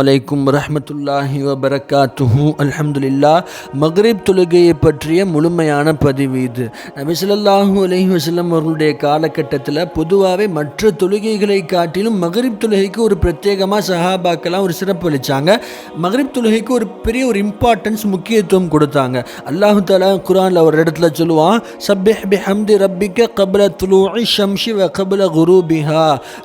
அலைக்கும் ரஹமத்துல்லாஹி வபரகாத்துஹு அல்ஹம்துல்லா மக்ரிப் தொழுகையை பற்றிய முழுமையான பதிவு இது. நபி அலஹி வசலம் அவர்களுடைய காலகட்டத்தில் பொதுவாகவே மற்ற தொழுகைகளை காட்டிலும் மகரீப் தொழுகைக்கு ஒரு பிரத்யேகமாக சஹாபாக்கெல்லாம் ஒரு சிறப்பு அளித்தாங்க மக்ரிப் தொழுகைக்கு ஒரு பெரிய ஒரு இம்பார்ட்டன்ஸ் முக்கியத்துவம் கொடுத்தாங்க. அல்லாஹு தாலா குரானில் ஒரு இடத்துல சொல்லுவான் சப்பிஹ் பிஹம்தி ரப்பிக்க கபல துலூஇ ஷம்ஷி வ கபல குரூபிஹா.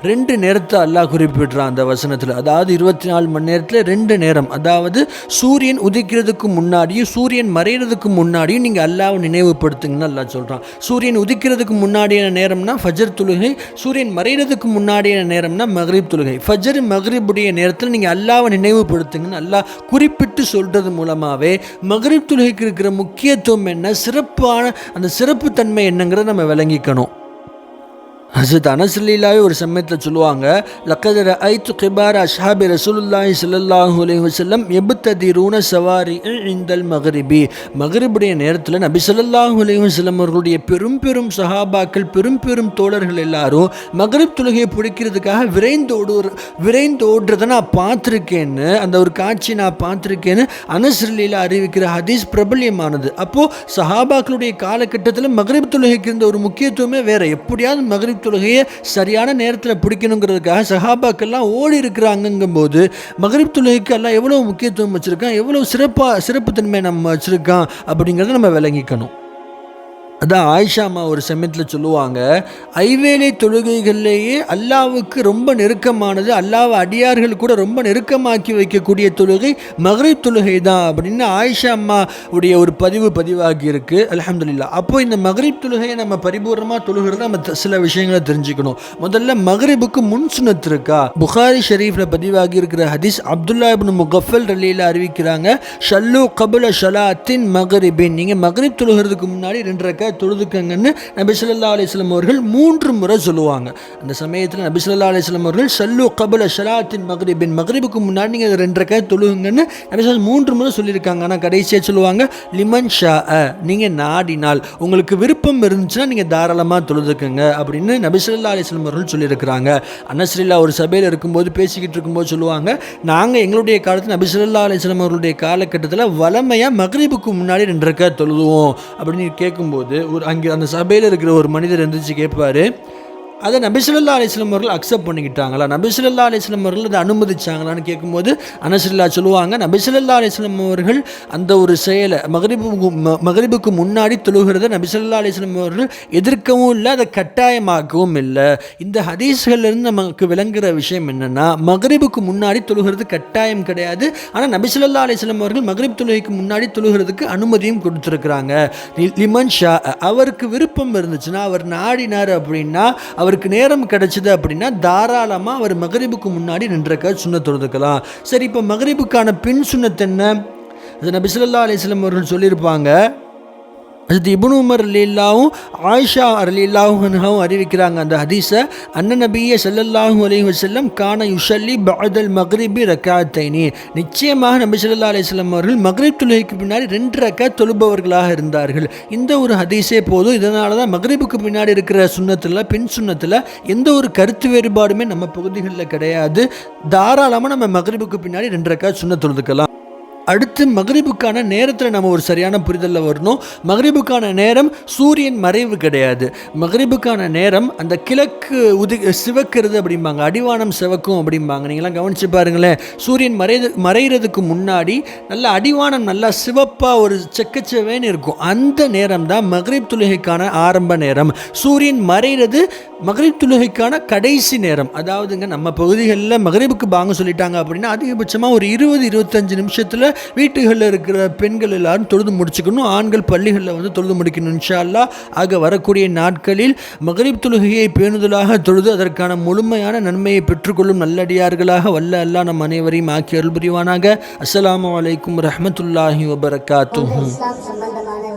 ரெண்டு நேரத்தை அல்லாஹ் குறிப்பிடுறான் அந்த வசனத்தில். அதாவது இருபத்தி நாலு மணி நேரத்தில் ரெண்டு நேரம். அதாவது சூரியன் உதிக்கிறதுக்கு முன்னாடியும் சூரியன் மறைகிறதுக்கு முன்னாடியும் நீங்கள் அல்லாவை நினைவுபடுத்துங்கன்னு அல்லா சொல்கிறான் சூரியன் உதிக்கிறதுக்கு முன்னாடியான நேரம்னா ஃபஜர் தொழுகை சூரியன் மறைகிறதுக்கு முன்னாடியான நேரம்னா மகரீப் தொழுகை. ஃபஜர் மகரீபுடைய நேரத்தில் நீங்கள் அல்லாவை நினைவுபடுத்துங்கன்னு அல்லா குறிப்பிட்டு சொல்கிறது மூலமாகவே மகரீப் தொழுகைக்கு இருக்கிற முக்கியத்துவம் என்ன சிறப்பான அந்த சிறப்பு தன்மை என்னங்கிறத நம்ம விளங்கிக்கணும். ஹசரத் அனசலிலாவே ஒரு சமயத்தில் சொல்லுவாங்க லக்கதர ஐத்து கிபார் அஷ்ஹாபி ரசூலுல்லாஹி ஸல்லல்லாஹு அலைஹி எபுத்ததி எபுத்ததிரூன சவாரி இந்தல் மகரிபி மகரிபுடைய நேரத்தில் நபி ஸல்லல்லாஹு அலி வசல்லம் அவர்களுடைய பெரும் பெரும் சஹாபாக்கள் பெரும் பெரும் தோழர்கள் எல்லாரும் மகரிப் தொழுகையை பிடிக்கிறதுக்காக விரைந்து ஓடு விரைந்து ஓடுறதை நான் பார்த்துருக்கேன்னு அந்த ஒரு காட்சி நான் பார்த்துருக்கேன்னு அனசலிலா அறிவிக்கிற ஹதீஸ் பிரபல்யமானது. அப்போது சஹாபாக்களுடைய காலகட்டத்தில் மகரிப் தொழுகைக்கு இருந்த ஒரு முக்கியத்துவமே வேறு. எப்படியாவது மகரிப் தொழுகையை சரியான நேரத்தில் பிடிக்கணுங்கிறதுக்காக சஹாபாக்கெல்லாம் ஓடி இருக்கிறாங்கங்கும்போது மகரிப் தொழுகைக்கு எல்லாம் எவ்வளோ முக்கியத்துவம் வச்சுருக்கான் எவ்வளோ சிறப்பாக சிறப்புத்தன்மை நம்ம வச்சுருக்கான் அப்படிங்கிறத நம்ம விளங்கிக்கணும். அதான் ஆயிஷா அம்மா ஒரு சமயத்தில் சொல்லுவாங்க ஐவேளை தொழுகைகள்லேயே அல்லாவுக்கு ரொம்ப நெருக்கமானது அல்லாவை அடியார்கள் கூட ரொம்ப நெருக்கமாக்கி வைக்கக்கூடிய தொழுகை மகரீப் தொழுகை தான் அப்படின்னு ஆயிஷா அம்மா உடைய ஒரு பதிவு பதிவாகி இருக்கு. அலமதுல்லா அப்போ இந்த மகரீப் தொழுகையை நம்ம பரிபூர்ணமாக தொழுகிறது நம்ம சில விஷயங்களை தெரிஞ்சுக்கணும். முதல்ல மகரிபுக்கு முன் சுனத் இருக்கா? புகாரி ஷரீஃப்ல பதிவாகி இருக்கிற ஹதீஸ் அப்துல்லா இப்னு முகஃபல் ரலியில் அறிவிக்கிறாங்க ஷல்லு கபுல ஷலாத்தின் மகரிபின் நீங்கள் மகரிப் தொழுகிறதுக்கு முன்னாடி ரெண்டு ரக்கா தொழுதுக்கங்கன்னு நபி ஸல்லல்லாஹு அவர்கள் மூன்று முறை சொல்லுவாங்க. அந்த சமயத்தில் நபி ஸல்லல்லாஹு அவர்கள் சல்லு கபுல ஷலாத்தின் மகரிபின் மகரிபுக்கு முன்னாடி நீங்கள் ரெண்டு ரக்கா தொழுகுங்கன்னு நபி மூன்று முறை சொல்லியிருக்காங்க. ஆனால் கடைசியாக சொல்லுவாங்க லிமன் ஷா நீங்கள் நாடினால் உங்களுக்கு விருப்பம் இருந்துச்சுன்னா நீங்கள் தாராளமாக தொழுதுக்குங்க அப்படின்னு நபி ஸல்லல்லாஹு அலைஹி அவர்கள் சொல்லியிருக்கிறாங்க. அனஸ்ரில்லா ஒரு சபையில் இருக்கும்போது பேசிக்கிட்டு இருக்கும்போது சொல்லுவாங்க நாங்கள் எங்களுடைய காலத்தில் நபி ஸல்லல்லாஹு அவர்களுடைய காலகட்டத்தில் வளமையாக மக்ரிபுக்கு முன்னாடி ரெண்டு ரக்கா தொழுதுவோம். அப்படின்னு கேட்கும்போது ஒரு அங்கே அந்த சபையில் இருக்கிற ஒரு மனிதர் எந்திரிச்சு கேட்பாரு. அதை நபிசுல்லா அலிஸ்லம் அவர்கள் அக்செப்ட் பண்ணிக்கிட்டாங்களா? நபிசுல்லா அலிஸ்லம் அவர்கள் அதை அனுமதிச்சாங்களான்னு கேட்கும்போது அனசுல்லா சொல்லுவாங்க நபிசுல்லா அலிஸ்லம் அவர்கள் அந்த ஒரு செயலை மகரிபுக்கு ம- மகரிபுக்கு முன்னாடி தொழுகிறத நபிசுல்லா அலிஸ்லம் அவர்கள் எதிர்க்கவும் இல்லை அதை கட்டாயமாக்கவும் இல்லை. இந்த ஹதீஸ்கள்லேருந்து நமக்கு விளங்குற விஷயம் என்னென்னா மகரிபுக்கு முன்னாடி தொழுகிறது கட்டாயம் கிடையாது. ஆனால் நபிசுல்லா அலிஸ்லம் அவர்கள் மகரிப் தொழுகைக்கு முன்னாடி தொழுகிறதுக்கு அனுமதியும் கொடுத்துருக்குறாங்க. லி- லிமன் ஷா அவருக்கு விருப்பம் இருந்துச்சுன்னா அவர் நாடினார் அப்படின்னா அவருக்கு நேரம் கிடைச்சது அப்படின்னா தாராளமாக அவர் மகரிபுக்கு முன்னாடி நின்றக்க சுண்ண தொழுதுக்கலாம். சரி இப்போ மகரிபுக்கான பின் சுண்ணத் என்ன? அது நபிசுல்லா அலிஸ்லம் அவர்கள் சொல்லியிருப்பாங்க அது இப்னு உமர் அலில்லாவும் ஆயிஷா அலில்லாவும் அறிவிக்கிறாங்க அந்த ஹதீஸை. அண்ணன் நபிய ஸல்லல்லாஹு அலைஹி வசல்லம் கான யுஷல்லி பஅதல் மக்ரிபி ரக்காத்தைனி நிச்சயமாக நபி சொல்லா அலிஸ்லாம் அவர்கள் மக்ரிப் தொழுகைக்கு பின்னாடி ரெண்டு ரக்கா தொழுபவர்களாக இருந்தார்கள். இந்த ஒரு ஹதீஸே போதும். இதனால தான் மக்ரிபுக்கு பின்னாடி இருக்கிற சுண்ணத்தில் பின் சுண்ணத்தில் எந்த ஒரு கருத்து வேறுபாடுமே நம்ம பகுதிகளில் கிடையாது. தாராளமாக நம்ம மக்ரிபுக்கு பின்னாடி ரெண்டு ரக்கா சுண்ணத் தொழுதுக்கலாம். அடுத்து மகரிபுக்கான நேரத்தில் நம்ம ஒரு சரியான புரிதலில் வரணும். மகரிபுக்கான நேரம் சூரியன் மறைவு கிடையாது. மகரிபுக்கான நேரம் அந்த கிழக்கு உதி சிவக்கிறது அப்படிம்பாங்க. அடிவானம் சிவக்கும் அப்படிம்பாங்க. நீங்களாம் கவனிச்சு பாருங்களேன். சூரியன் மறைது மறைகிறதுக்கு முன்னாடி நல்ல அடிவானம் நல்லா சிவப்பாக ஒரு செக்கச்சவேன்னு இருக்கும். அந்த நேரம் தான் மகரிப் தொழுகைக்கான ஆரம்ப நேரம். சூரியன் மறைகிறது மகரிப் தொழுகைக்கான கடைசி நேரம். அதாவதுங்க நம்ம பகுதிகளில் மகரிபுக்கு பாங்க சொல்லிட்டாங்க அப்படின்னா அதிகபட்சமாக ஒரு இருபது இருபத்தஞ்சு நிமிஷத்தில் வீட்டுகளில் இருக்கிற பெண்கள் எல்லாரும் தொழுது முடிச்சுக்கணும். ஆண்கள் பள்ளிகளில் வந்து தொழுது முடிக்கணும் இன்ஷா ஆக வரக்கூடிய நாட்களில் மகரிப் தொழுகையை பேணுதலாக தொழுது அதற்கான முழுமையான நன்மையை பெற்றுக்கொள்ளும் நல்லடியார்களாக வல்ல அல்லாஹ் நம் அனைவரையும் ஆக்கி அருள் புரிவானாக. அஸ்லாம் அலைக்கும் ரஹமத்துல்லாஹி வபரகாத்துஹு.